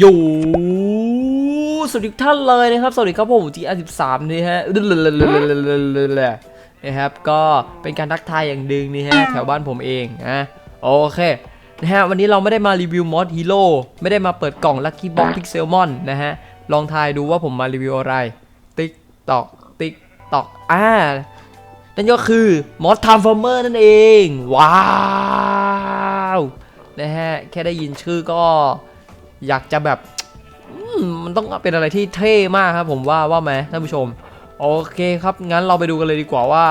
อยู่สวัสดีท่านเลยนะครับ สวัสดีครับผมจีอาสิบสามนี่ฮะนะครับ ก็เป็นการทักทายอย่างดึงนี่ฮะแถวบ้านผมเองนะโอเคนะฮะวันนี้เราไม่ได้มารีวิวมอสฮีโร่ไม่ได้มาเปิดกล่องลัคกี้บ็อกพิกเซลมอนนะฮะ ลองทายดูว่าผมมารีวิวอะไร ติ๊กตอกติ๊กตอกอ่านั่นก็คือมอสท r มฟอร์เมอร์นั่นเอง ว้าวนะฮะแค่ได้ยินชื่อก็ อยากจะแบบมันต้องเป็นอะไรที่เท่มากครับผมว่าว่าไหมท่านผู้ชม โอเคครับ งั้นเราไปดูกันเลยดีกว่าว่า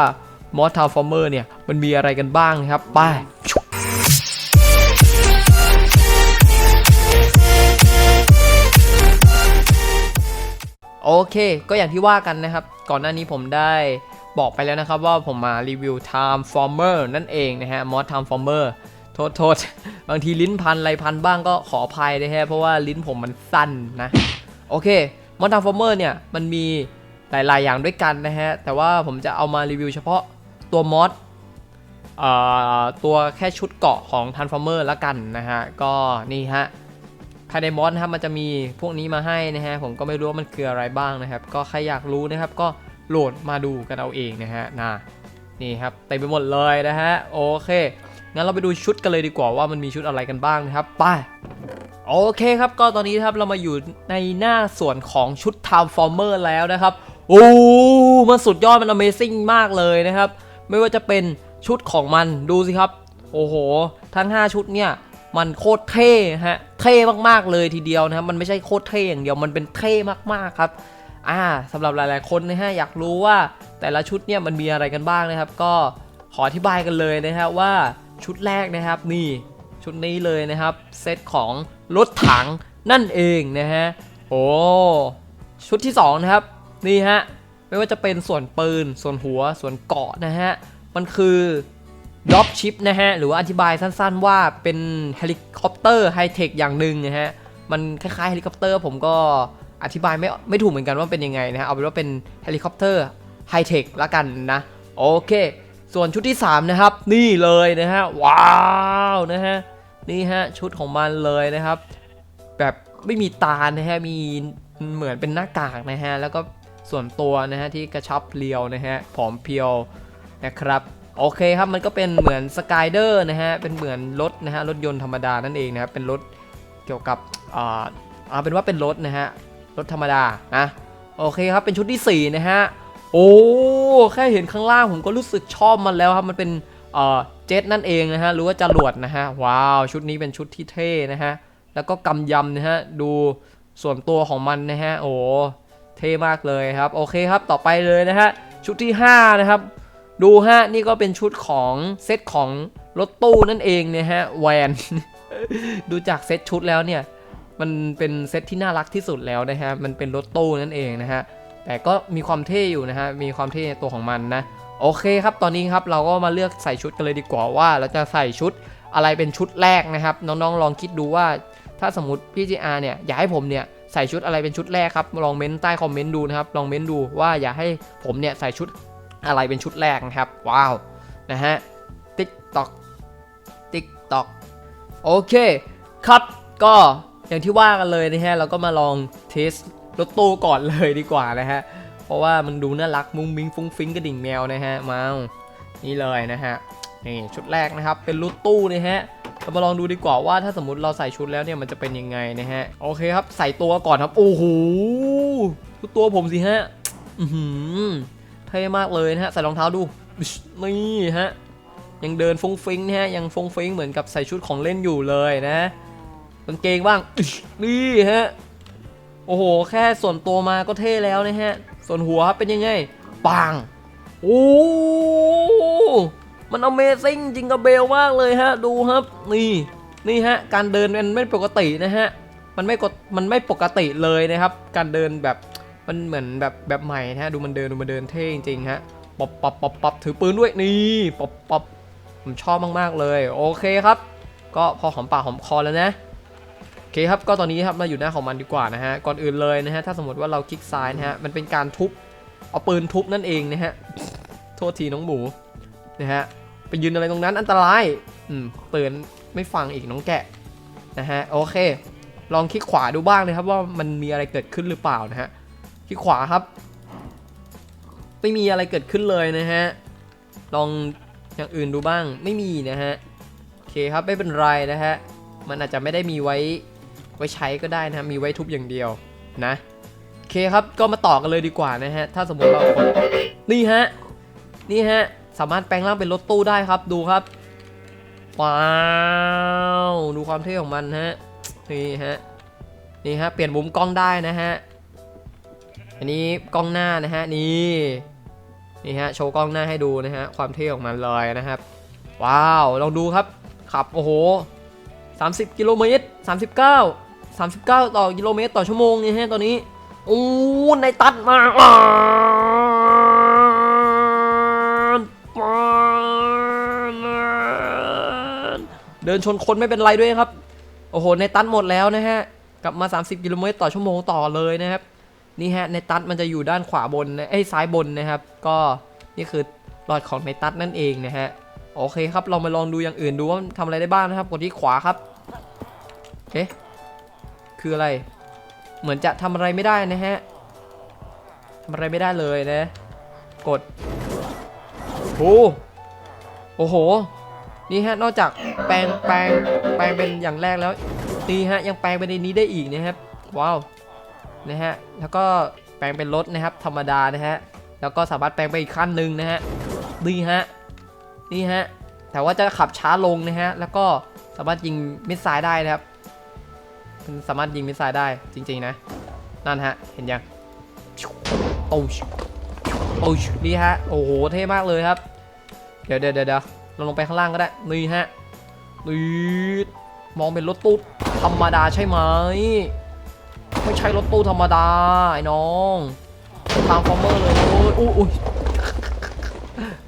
มอสท r มฟอร์เมอร์เนี่ย มันมีอะไรกันบ้างครับ ไปโอเค ก็อย่างที่ว่ากันนะครับ ก่อนหน้านี้ผมได้บอกไปแล้วนะครับว่าผมมารีวิว Time Former นั่นเองนะฮะมอส Time Former โทษโทษบางทีลิ้นพันไรพันบ้างก็ขออภัยนะฮะเพราะว่าลิ้นผมมันสั้นนะโอเคมอส Time Former เนี่ยมันมีหลาย ๆ อย่างด้วยกันนะฮะ แต่ว่าผมจะเอามารีวิวเฉพาะตัวมอสตัวแค่ชุดเกาะของ Transformer ละกันนะฮะ ก็นี่ฮะภายในมอสนะครับมันจะมีพวกนี้มาให้นะฮะ ผมก็ไม่รู้ว่ามันคืออะไรบ้างนะครับ ก็ใครอยากรู้นะครับก็โหลดมาดูกันเอาเองนะฮะนะนี่ครับเต็มไปหมดเลยนะฮะ โอเค งั้นเราไปดูชุดกันเลยดีกว่าว่ามันมีชุดอะไรกันบ้างนะครับไปโอเคครับก็ตอนนี้ครับเรามาอยู่ในหน้าส่วนของชุด Transformer แล้วนะครับโอ้มันสุดยอดมัน Amazing มากเลยนะครับ ไม่ว่าจะเป็นชุดของมันดูสิครับ โอ้โห ทั้ง 5 ชุดเนี่ย มันโคตรเท่ฮะเท่มากๆเลยทีเดียวนะครับ มันไม่ใช่โคตรเท่อย่างเดียวมันเป็นเท่มากๆครับอ่าสำหรับหลายๆคนนะฮะอยากรู้ว่าแต่ละชุดเนี่ยมันมีอะไรกันบ้างนะครับ ก็ขออธิบายกันเลยนะฮะว่า ชุดแรกนะครับ นี่ชุดนี้เลยนะครับ เซตของรถถังนั่นเองนะฮะโอ้ชุดที่สองนะครับนี่ฮะไม่ว่าจะเป็นส่วนปืน ส่วนหัวส่วนเกาะนะฮะมันคือดรอปชิปนะฮะหรือว่าอธิบายสั้นๆว่าเป็นเฮลิคอปเตอร์ไฮเทคอย่างหนึ่งนะฮะมันคล้ายๆเฮลิคอปเตอร์ผมก็อธิบายไม่ไม่ถูกเหมือนกันว่าเป็นยังไงนะฮะเอาเป็นว่าเป็นเฮลิคอปเตอร์ไฮเทคละกันนะโอเค ส่วนชุดที่ 3 นะครับ นี่เลยนะฮะ ว้าวนะฮะ นี่ฮะ ชุดของมันเลยนะครับ แบบไม่มีตานะฮะ มีเหมือนเป็นหน้ากากนะฮะ แล้วก็ส่วนตัวนะฮะที่กระชับเรียวนะฮะ ผอมเพรียวนะครับ โอเคครับ มันก็เป็นเหมือนสกายเดอร์นะฮะ เป็นเหมือนรถนะฮะ รถยนต์ธรรมดานั่นเองนะครับ เป็นรถเกี่ยวกับอ่าเอาเป็นว่าเป็นรถนะฮะ รถธรรมดานะ โอเคครับ เป็นชุดที่ 4 นะฮะ โอ้แค่เห็นข้างล่างผมก็รู้สึกชอบมันแล้วครับมันเป็นเอ่อเจ็ตนั่นเองนะฮะหรือว่าจรวดนะฮะว้าวชุดนี้เป็นชุดที่เท่นะฮะแล้วก็กำยำนะฮะดูส่วนตัวของมันนะฮะโอ้เท่มากเลยครับโอเคครับต่อไปเลยนะฮะชุดที่ 5 นะครับ ดูฮะนี่ก็เป็นชุดของเซตของรถตู้นั่นเองเนี่ยฮะแวนดูจากเซตชุดแล้วเนี่ยมันเป็นเซตที่น่ารักที่สุดแล้วนะฮะมันเป็นรถตู้นั่นเองนะฮะ แต่ก็มีความเท่อยู่นะฮะ มีความเท่ในตัวของมันนะ โอเคครับ ตอนนี้ครับเราก็มาเลือกใส่ชุดกันเลยดีกว่าว่า เราจะใส่ชุดอะไรเป็นชุดแรกนะครับ น้องๆ ลองคิดดูว่า ถ้าสมมติพี่จีอาร์เนี่ยอยากให้ผมเนี่ยใส่ชุดอะไรเป็นชุดแรกครับ ลองเม้นใต้คอมเมนต์ดูนะครับ ลองเม้นดูว่าอยากให้ผมเนี่ยใส่ชุดอะไรเป็นชุดแรกนะครับ ว้าว นะฮะ ติ๊กตอก ติ๊กตอก โอเค ครับ ก็อย่างที่ว่ากันเลยนะฮะ เราก็มาลองเทส รถตู้ก่อนเลยดีกว่านะฮะ เพราะว่ามันดูน่ารักมุ้งมิ้งฟุ้งฟิ้งกระดิ่งแมวนะฮะมานี่เลยนะฮะนี่ชุดแรกนะครับเป็นรถตู้นะฮะเรามาลองดูดีกว่าว่าถ้าสมมติเราใส่ชุดแล้วเนี่ยมันจะเป็นยังไงนะฮะโอเคครับใส่ตัวก่อนครับโอ้โหดูตัวผมสิฮะอือหือเท่มากเลยนะฮะใส่รองเท้าดูนี่ฮะยังเดินฟงฟิงนะฮะยังฟงฟิงเหมือนกับใส่ชุดของเล่นอยู่เลยนะกางเกงบ้างนี่ฮะ โอ้โห แค่ส่วนตัวมาก็เท่แล้วนะฮะ ส่วนหัวครับเป็นยังไงปังโอ้มัน Amazing จริงกับเบลมากเลยฮะ ดูครับ นี่ นี่ฮะ การเดินมันไม่ปกตินะฮะ มันไม่กด มันไม่ปกติเลยนะครับ การเดินแบบ มันเหมือนแบบแบบใหม่นะฮะ ดูมันเดิน ดูมันเดินเท่จริงๆฮะป๊อปป๊อปป๊อปป๊อปถือปืนด้วย นี่ป๊อปป๊อปผมชอบมากๆเลย โอเคครับ ก็พอหอมปากหอมคอแล้วนะ เคครับก็ตอนนี้ครับมาอยู่หน้าของมันดีกว่านะฮะก่อนอื่นเลยนะฮะถ้าสมมติว่าเราคลิกซ้ายนะฮะมันเป็นการทุบเอาปืนทุบนั่นเองนะฮะโทษทีน้องหมูนะฮะไปยืนอะไรตรงนั้นอันตรายอืมเตือนไม่ฟังอีกน้องแกะนะฮะโอเค ลองคลิกขวาดูบ้างนะครับว่ามันมีอะไรเกิดขึ้นหรือเปล่านะฮะคลิกขวาครับ ไม่มีอะไรเกิดขึ้นเลยนะฮะลองอย่างอื่นดูบ้างไม่มีนะฮะโอเคครับไม่เป็นไรนะฮะมันอาจจะไม่ได้มีไว้ ไว้ใช้ก็ได้นะมีไว้ทุบอย่างเดียวนะโอเคครับก็มาต่อกันเลยดีกว่านะฮะถ้าสมมติเรากดนี่ฮะนี่ฮะสามารถแปลงร่างเป็นรถตู้ได้ครับดูครับว้าวดูความเท่ของมันฮะนี่ฮะนี่ฮะเปลี่ยนมุมกล้องได้นะฮะอันนี้กล้องหน้านะฮะนี่นี่ฮะโชว์กล้องหน้าให้ดูนะฮะความเท่ของมันเลยนะครับ ว้าวลองดูครับขับโอ้โห 30 กิโลเมตร 39 39 ต่อกิโลเมตรต่อชั่วโมงนี่ฮะตอนนี้โอ้ในตัดมาอ่านอ่าเดินชนคนไม่เป็นไรด้วยครับ โอ้โห ในตันหมดแล้วนะฮะ กลับมา 30 กิโลเมตรต่อชั่วโมงต่อเลยนะครับ นี่ฮะ ในตัดมันจะอยู่ด้านขวาบนนะเอ้ซ้ายบนนะครับ ก็นี่คือหลอดของในตัดนั่นเองนะฮะ โอเคครับ เรามาลองดูอย่างอื่นดูว่าทำอะไรได้บ้างนะครับ กดที่ขวาครับเอ๊ะคืืออะไร เหมือนจะทำอะไรไม่ได้นะฮะทำอะไรไม่ได้เลยนะ กดโอ้โอ้โห นี่ฮะ นอกจากแปลงแปลงแปลงเป็นอย่างแรกแล้วนี่ฮะ ยังแปลงเป็นในนี้ได้อีกนะครับ ว้าว นะฮะ แล้วก็แปลงเป็นรถนะครับ ธรรมดานะฮะ แล้วก็สามารถแปลงไปอีกขั้นหนึ่งนะฮะ นี่ฮะ นี่ฮะ แต่ว่าจะขับช้าลงนะฮะ แล้วก็สามารถยิงมิสไซล์ได้นะครับ มันสามารถยิงมิสไซล์ได้จริงๆนะ นั่นฮะ เห็นยังโอ้ชโอ้ชนี่ฮะ โอ้โห เท่มากเลยครับ เดี๋ยวเดี๋ยวเดี๋ยวเราลงไปข้างล่างก็ได้ นี่ฮะนี่มองเป็นรถตู้ธรรมดาใช่ไหม ไม่ใช่รถตู้ธรรมดา ไอ้น้องทางฟอร์เมอร์เลยโอ้ยอุ้ยอุ้ย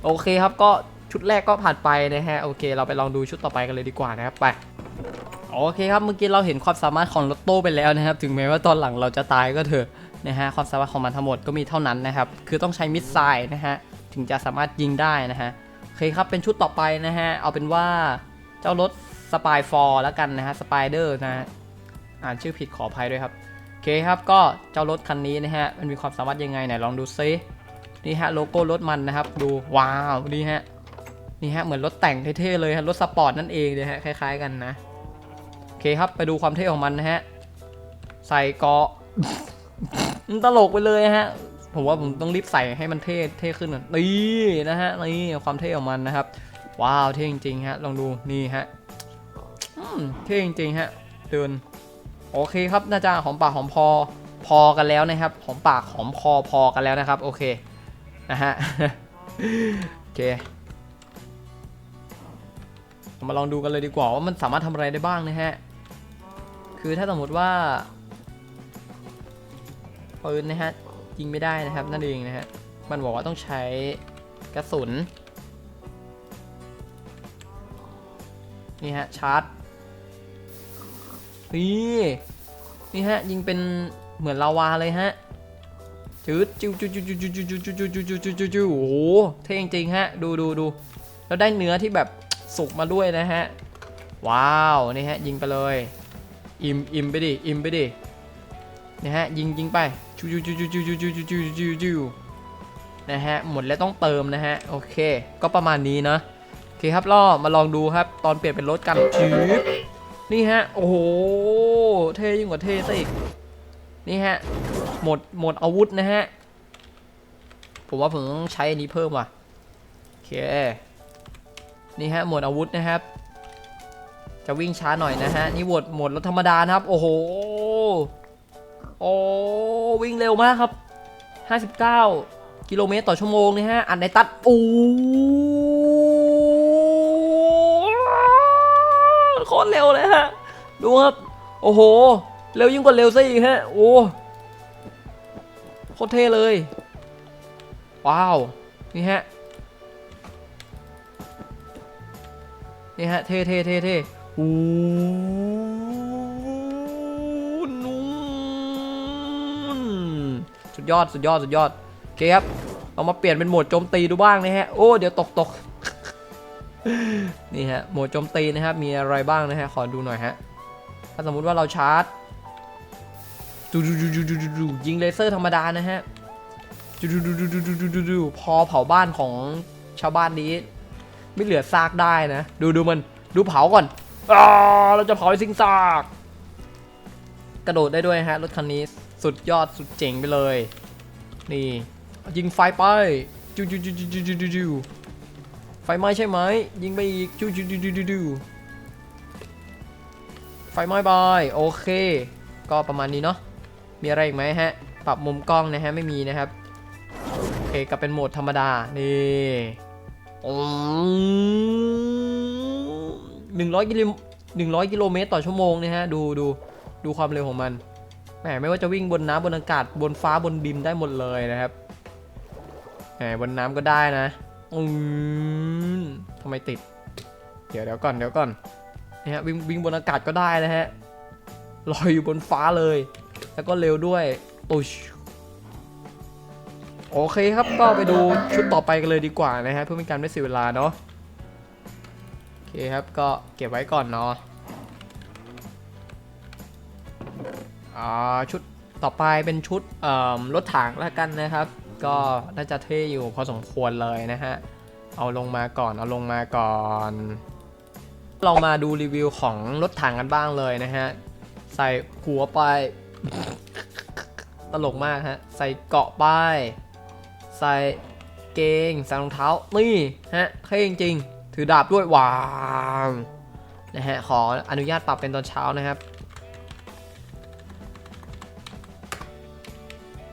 โอเคครับก็ชุดแรกก็ผ่านไปนะฮะ โอเค เราไปลองดูชุดต่อไปกันเลยดีกว่านะครับ ไป โอเคครับเมื่อกี้เราเห็นความสามารถของรถตู้ไปแล้วนะครับ ถึงแม้ว่าตอนหลังเราจะตายก็เถอะนะฮะความสามารถของมันทั้งหมดก็มีเท่านั้นนะครับ คือต้องใช้มิสไซล์นะฮะถึงจะสามารถยิงได้นะฮะโอเคครับเป็นชุดต่อไปนะฮะเอาเป็นว่าเจ้ารถสปายฟอร์แล้วกันนะฮะสปายเดอร์นะฮะอ่านชื่อผิดขออภัยด้วยครับโอเคครับก็เจ้ารถคันนี้นะฮะมันมีความสามารถยังไงไหนลองดูซินี่ฮะโลโก้รถมันนะครับ ดูว้าวนี่ฮะนี่ฮะเหมือนรถแต่งเท่ๆเลยฮะรถสปอร์ตนั่นเองเลยฮะคล้าย ๆ กันนะ เคครับไปดูความเท่ของมันนะฮะ ใส่เกาะมันตลกไปเลยฮะ ผมว่าผมต้องรีบใส่ให้มันเท่เท่ขึ้นหน่อยนี่นะฮะนี่ความเท่ของมันนะครับ ว้าวเท่จริงๆฮะ ลองดูนี่ฮะอืมเท่จริงๆฮะเดินโอเคครับน่าจะหอมปากหอมคอพอกันแล้วนะครับหอมปากหอมคอพอกันแล้วนะครับ โอเคนะฮะโอเคเรามาลองดูกันเลยดีกว่าว่ามันสามารถทำอะไรได้บ้างนะฮะ คือถ้าสมมติว่าปืนนะฮะยิงไม่ได้นะครับนั่นเองนะฮะมันบอกว่าต้องใช้กระสุนนี่ฮะชาร์จนี่นี่ฮะยิงเป็นเหมือนลาวาเลยฮะจืดจิ้วจิ้วจิ้วจิ้วจิ้วจิ้วจิ้วจิ้วจิ้วจิ้วจิ้วจิ้วโอ้โหเท่จริงฮะดูดูดูแล้วได้เนื้อที่แบบสุกมาด้วยนะฮะว้าวนี่ฮะยิงไปเลย อิ่มอิ่มไปดิอิ่มไปดินะฮะยิงยิงไปจิวจิวจิวจิวจิวจิวจิ้วจิ้วจิ้วจิ้วนะฮะหมดแล้วต้องเติมนะฮะโอเค ก็ประมาณนี้นะโอเคครับล่อมาลองดูครับ ตอนเปลี่ยนเป็นรถกันจืดนี่ฮะโอ้โหเท่ยิ่งกว่าเท่ซะอีกนี่ฮะหมดหมดอาวุธนะฮะผมว่าผมต้องใช้อันนี้เพิ่มว่ะโอเคนี่ฮะหมดอาวุธนะครับ จะวิ่งช้าหน่อยนะฮะ นี่หมดหมดรถธรรมดานะครับ โอ้โห โอ้วิ่งเร็วมากครับ 59 กิโลเมตรต่อชั่วโมงนะฮะ อันไหนตัด โอ้โคตรเร็วเลยฮะ ดูครับ โอ้โห เร็วยิ่งกว่าเร็วซะอีกฮะ โอ้โคตรเท่เลย ว้าว นี่ฮะ นี่ฮะ เท่เท่เท่เท่ อ้นุ่นสุดยอดสุดยอดสุดยอดโอเคครับเรามาเปลี่ยนเป็นโหมดโจมตีดูบ้างนะฮะ โอ้เดี๋ยวตกตกนี่ฮะโหมดโจมตีนะครับ มีอะไรบ้างนะฮะ ขอดูหน่อยฮะ ถ้าสมมุติว่าเราชาร์จดูดูดูดูดูดูยิงเลเซอร์ธรรมดานะฮะดูดูดูดูดูดูดูดูดูพอเผาบ้านของชาวบ้านนี้ ไม่เหลือซากได้นะ ดูดูมันดูเผาก่อน เราจะเผาสิงซากกระโดดได้ด้วยฮะรถคันนี้สุดยอดสุดเจ๋งไปเลย นี่ยิงไฟไปจูจูจูจูจูจูจูไฟไหม้ใช่ไหมยิงไปอีกจูจูจูจูจูจูไฟไหม้ไปโอเค ก็ประมาณนี้เนาะมีอะไรอีกไหมฮะ ปรับมุมกล้องนะฮะไม่มีนะครับโอเคก็เป็นโหมดธรรมดานี่อืม 100กิโล100 กิโลเมตรต่อชั่วโมงนะฮะ ดูดูดูความเร็วของมัน แหมไม่ว่าจะวิ่งบนน้ำบนอากาศบนฟ้าบนดินได้หมดเลยนะครับ แหมบนน้ำก็ได้นะอืมทำไมติด เดี๋ยวเดี๋ยวก่อนเดี๋ยวก่อนนะฮะวิ่งวิ่งบนอากาศก็ได้นะฮะลอยอยู่บนฟ้าเลย แล้วก็เร็วด้วยโอ้ยโอเคครับก็ไปดูชุดต่อไปกันเลยดีกว่านะฮะเพื่อเป็นการไม่เสียเวลาเนาะ คครับก็เก็บไว้ก่อนเนาะอ่าชุดต่อไปเป็นชุดเอ่อรถถังแล้วกันนะครับ ก็น่าจะเท่อยู่พอสมควรเลยนะฮะ เอาลงมาก่อน เอาลงมาก่อน เรามาดูรีวิวของรถถังกันบ้างเลยนะฮะ ใส่หัวไป ตลกมากฮะ ใส่เกาะป้ายใส่เกงใส่รองเท้า นี่ฮะเท่จริงๆ ถือดาบด้วยวาวนะฮะขออนุญาตปรับเป็นตอนเช้านะครับ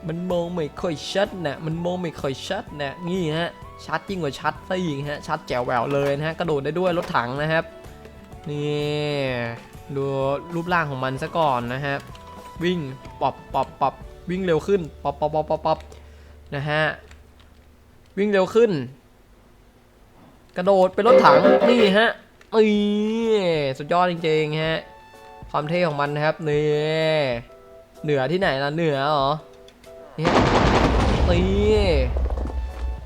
มันมองไม่ค่อยชัดนะมันมองไม่ค่อยชัดนะนี่ฮะชัดยิ่งกว่าชัดซะอีกฮะชัดแจ๋วแหววเลยนะฮะกระโดดได้ด้วยรถถังนะครับนี่ดูรูปร่างของมันซะก่อนนะฮะวิ่งปอบปอบปอบวิ่งเร็วขึ้นปอบปอบปอบปอบนะฮะวิ่งเร็วขึ้น กระโดดเป็นรถถังนี่ฮะนี่สุดยอดจริงๆฮะความเท่ของมันนะครับนี่เหนือที่ไหนล่ะเหนือเหรอนี่นี่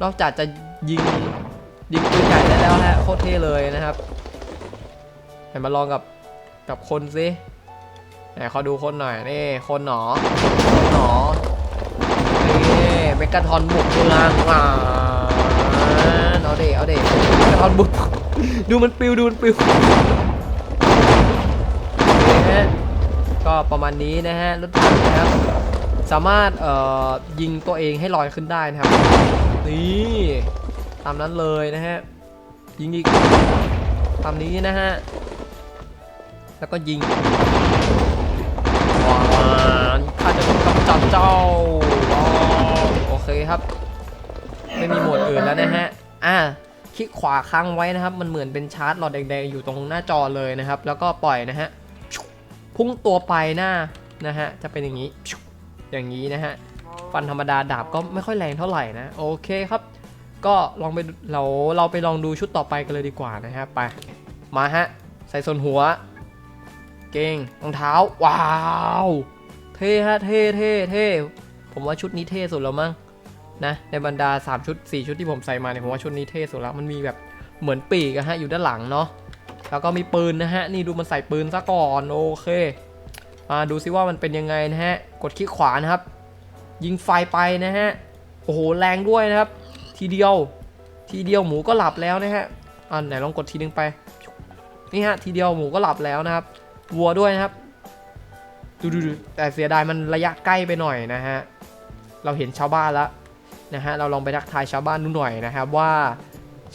นอกจากจะยิงยิงปืนใหญ่ได้แล้วนะโคตรเท่เลยนะครับเห็นมาลองกับกับคนสิไหนขอดูคนหน่อยนี่คนหนอคนหนอนี่เมกาทอนบุกเมืองอ่า เอาเดเอาเดเมกาทอนบุกดูมันปิวดูมันปิวนี่ฮะก็ประมาณนี้นะฮะรถถังนะครับ สามารถเอ่อยิงตัวเองให้ลอยขึ้นได้นะครับนี่ตามนั้นเลยนะฮะยิงอีกตามนี้นะฮะแล้วก็ยิงว้าวข้าจะกำจัดเจ้าโอเคครับ ไม่มีโหมดอื่นแล้วนะฮะ อะคลิกขวาค้างไว้นะครับ มันเหมือนเป็นชาร์จหลอดแดงๆอยู่ตรงหน้าจอเลยนะครับ แล้วก็ปล่อยนะฮะพุ่งตัวไปหน้านะฮะจะเป็นอย่างนี้ อย่างนี้นะฮะฟันธรรมดาดาบก็ไม่ค่อยแรงเท่าไหร่นะโอเคครับ ก็ลองไปเราเราไปลองดูชุดต่อไปกันเลยดีกว่านะฮะไปมาฮะใส่ส่วนหัว เกงรองเท้าว้าว เท่ฮะเท่เท่เท่ผมว่าชุดนี้เท่สุดแล้วมั้ง นะในบรรดา 3 ชุด 4 ชุดที่ผมใส่มาเนี่ยผมว่าชุดนี้เท่สุดแล้วมันมีแบบเหมือนปีกอะฮะอยู่ด้านหลังเนาะแล้วก็มีปืนนะฮะนี่ดูมันใส่ปืนซะก่อนโอเคมาดูซิว่ามันเป็นยังไงนะฮะกดคลิกขวานะครับ ยิงไฟไปนะฮะโอ้โหแรงด้วยนะครับ ทีเดียวทีเดียวหมูก็หลับแล้วนะฮะอ่าไหนลองกดทีนึงไปนี่ฮะทีเดียวหมูก็หลับแล้วนะครับวัวด้วยนะครับดูดูดูแต่เสียดายมันระยะใกล้ไปหน่อยนะฮะเราเห็นชาวบ้านแล้ว นะฮะเราลองไปทักทายชาวบ้านดูหน่อยนะครับว่า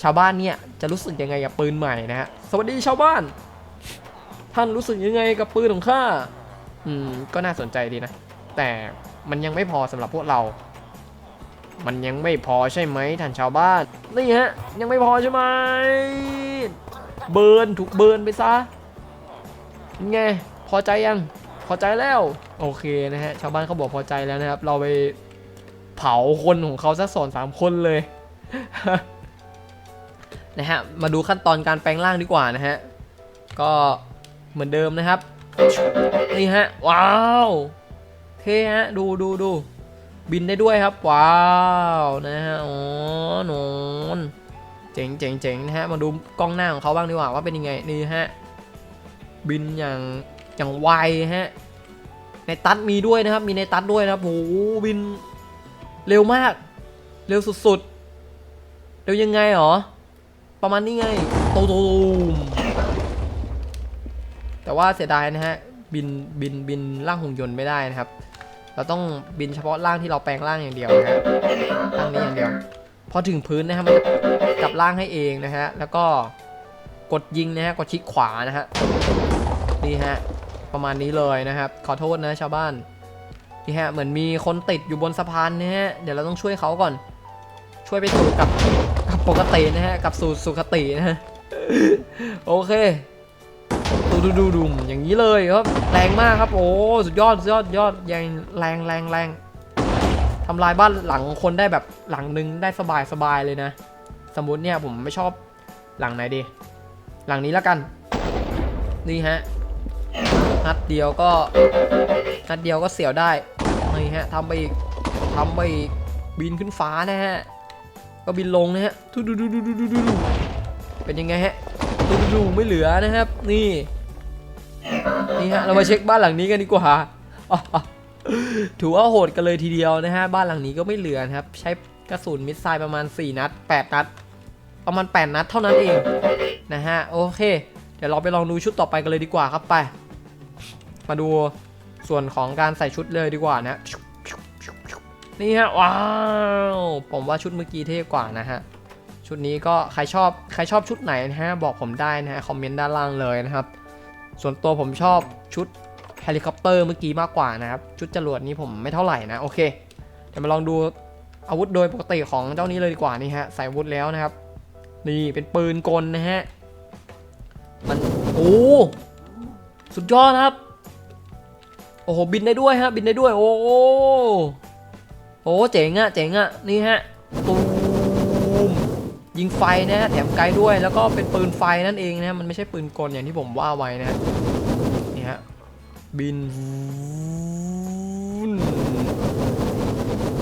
ชาวบ้านเนี่ยจะรู้สึกยังไงกับปืนใหม่นะฮะสวัสดีชาวบ้าน ท่านรู้สึกยังไงกับปืนของข้าอืมก็น่าสนใจดีนะ แต่มันยังไม่พอสำหรับพวกเรา มันยังไม่พอใช่ไหมท่านชาวบ้านนี่ฮะยังไม่พอใช่ไหมเบิร์นถูกเบิร์นไปซะไงพอใจยังพอใจแล้ว โอเคนะฮะชาวบ้านเขาบอกพอใจแล้วนะครับ เราไป เผาคนของเขาสักสองสามคนเลยนะฮะมาดูขั้นตอนการแปลงร่างดีกว่านะฮะก็เหมือนเดิมนะครับนี่ฮะว้าวเท่ฮะดูดูดูบินได้ด้วยครับ ว้าวนะฮะอ๋อหนนเจ๋งเจ๋งเจ๋งนะฮะมาดูกล้องหน้าของเขาบ้างดีกว่าว่าเป็นยังไงนี่ฮะบินอย่างอย่างไวฮะในตัดมีด้วยนะครับ มีในตัดด้วยนะครับโอ้บิน เร็วมาก เร็วสุดๆ เร็วยังไงหรอ ประมาณนี้ไงตูตูมแต่ว่าเสียดายนะฮะ บิน บิน บินร่างหุ่นยนต์ไม่ได้นะครับ เราต้องบินเฉพาะร่างที่เราแปลงร่างอย่างเดียวนะฮะ ร่างนี้อย่างเดียว พอถึงพื้นนะฮะ มันจะกลับร่างให้เองนะฮะ แล้วก็กดยิงนะฮะ กดคลิกขวานะฮะ นี่ฮะ ประมาณนี้เลยนะครับ ขอโทษนะชาวบ้าน นี่ฮะเหมือนมีคนติดอยู่บนสะพานนะฮะเดี๋ยวเราต้องช่วยเขาก่อน ช่วยไปสู่กับกับปกตินะฮะกับสู่สุขตินะฮะโอเคดูดูดูดุมอย่างนี้เลยครับแรงมากครับ โอ้สุดยอดสุดยอดยอดยังแรงแรงแรงทำลายบ้านหลังคนได้แบบหลังหนึงได้สบายสบายเลยนะ สมมติเนี่ยผมไม่ชอบหลังไหนดี หลังนี้แล้วกัน นี่ฮะนัดเดียวก็ นัดเดียวก็เสียวได้นี่ฮะทำไปอีกทำไปอีกบินขึ้นฟ้านะฮะก็บินลงนะฮะดูดูดูดูดูดูดูเป็นยังไงฮะดูดูดูไม่เหลือนะครับ นี่นี่ฮะเรามาเช็คบ้านหลังนี้กันดีกว่าอ๋อถือว่าโหดกันเลยทีเดียวนะฮะบ้านหลังนี้ก็ไม่เหลือนะครับ ใช้กระสุนมิสไซล์ประมาณ 4 นัด 8 นัด ประมาณ 8 นัดเท่านั้นเองนะฮะโอเค เดี๋ยวเราไปลองดูชุดต่อไปกันเลยดีกว่าครับไป มาดู ส่วนของการใส่ชุดเลยดีกว่านะนี่ฮะว้าวผมว่าชุดเมื่อกี้เท่กว่านะฮะชุดนี้ก็ใครชอบใครชอบชุดไหนนะฮะบอกผมได้นะฮะคอมเมนต์ด้านล่างเลยนะครับส่วนตัวผมชอบชุดเฮลิคอปเตอร์เมื่อกี้มากกว่านะครับชุดจรวดนี้ผมไม่เท่าไหร่นะโอเคเดี๋ยวมาลองดูอาวุธโดยปกติของเจ้านี้เลยดีกว่านี่ฮะใส่อาวุธแล้วนะครับ นี่เป็นปืนกลนะฮะมันโอ้สุดยอดครับ โอ้โหบินได้ด้วยฮะบินได้ด้วยโอ้โหโอ้เจ๋งอะเจ๋งอะนี่ฮะตูมยิงไฟนะฮะแถมไกลด้วยแล้วก็เป็นปืนไฟนั่นเองนะฮะมันไม่ใช่ปืนกลอย่างที่ผมว่าไว้นะนี่ฮะบินวูน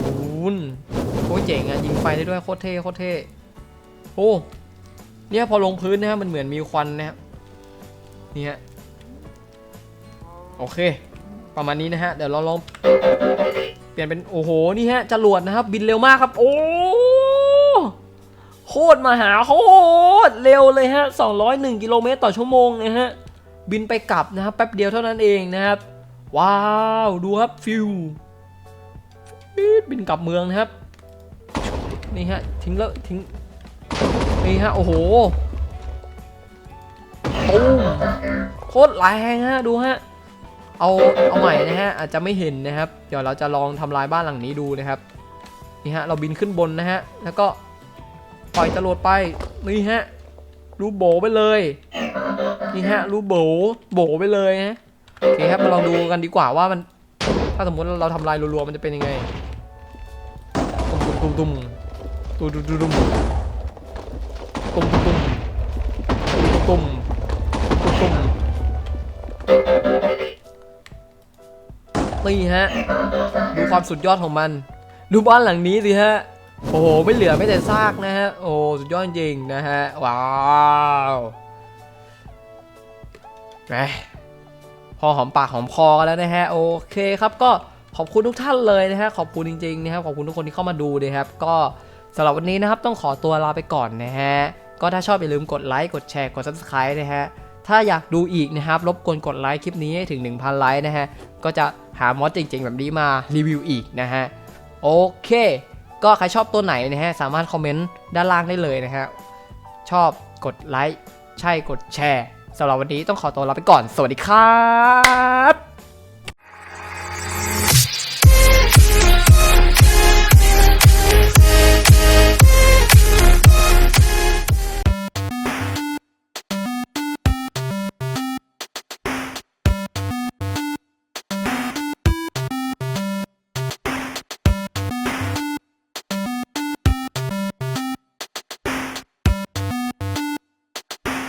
วูนโอ้ยเจ๋งอะยิงไฟได้ด้วยโคตรเท่โคตรเท่โอ้เนี่ยพอลงพื้นนะฮะมันเหมือนมีควันนะฮะนี่ฮะโอเค ประมาณนี้นะฮะ เดี๋ยวเราลองเปลี่ยนเป็นโอ้โห นี่ฮะจรวดนะครับ บินเร็วมากครับ โอ้โคตรมหาโคตรเร็วเลยฮะ 201 กิโลเมตรต่อชั่วโมงนะฮะ บินไปกลับนะครับแป๊บเดียวเท่านั้นเองนะครับ ว้าว ดูครับฟิวบินกลับเมืองนะครับ นี่ฮะ ทิ้งแล้วทิ้ง นี่ฮะ โอ้โหตูมโคตรแรงฮะ ดูฮะ เอาเอาใหม่นะฮะอาจจะไม่เห็นนะครับ เดี๋ยวเราจะลองทำลายบ้านหลังนี้ดูนะครับนี่ฮะเราบินขึ้นบนนะฮะแล้วก็ปล่อยจรวดไปนี่ฮะรูโบไปเลยนี่ฮะรูโบโบไปเลยนะโอเคครับมาลองดูกันดีกว่าว่ามัน ถ้าสมมติเราทำลายรัวๆมันจะเป็นยังไงตุ้มตุ้มตุ้มตุ้มตุ้มตุ้มตุ้มตุ้มตุ้มตุ้มตุ้มตุ้ม นี่ฮะ ดูความสุดยอดของมัน ดูบ้านหลังนี้สิฮะ โอ้โห ไม่เหลือไม่แต่ซากนะฮะ โอ้สุดยอดจริงนะฮะ ว้าวแหมพอหอมปากหอมคอกันแล้วนะฮะ โอเคครับก็ขอบคุณทุกท่านเลยนะฮะ ขอบคุณจริงๆนะครับ ขอบคุณทุกคนที่เข้ามาดูนะครับ ก็สำหรับวันนี้นะครับต้องขอตัวลาไปก่อนนะฮะ ก็ถ้าชอบอย่าลืมกดไลค์ กดแชร์ กด subscribe นะฮะ ถ้าอยากดูอีกนะครับ รบกวนกดไลค์คลิปนี้ให้ถึง 1,000 ไลค์นะฮะ ก็จะ หามอสจริงๆแบบนี้มารีวิวอีกนะฮะ โอเค ก็ใครชอบตัวไหนนะฮะ สามารถคอมเมนต์ด้านล่างได้เลยนะฮะ ชอบกดไลค์ ใช่กดแชร์สำหรับวันนี้ต้องขอตัวลาไปก่อน สวัสดีครับ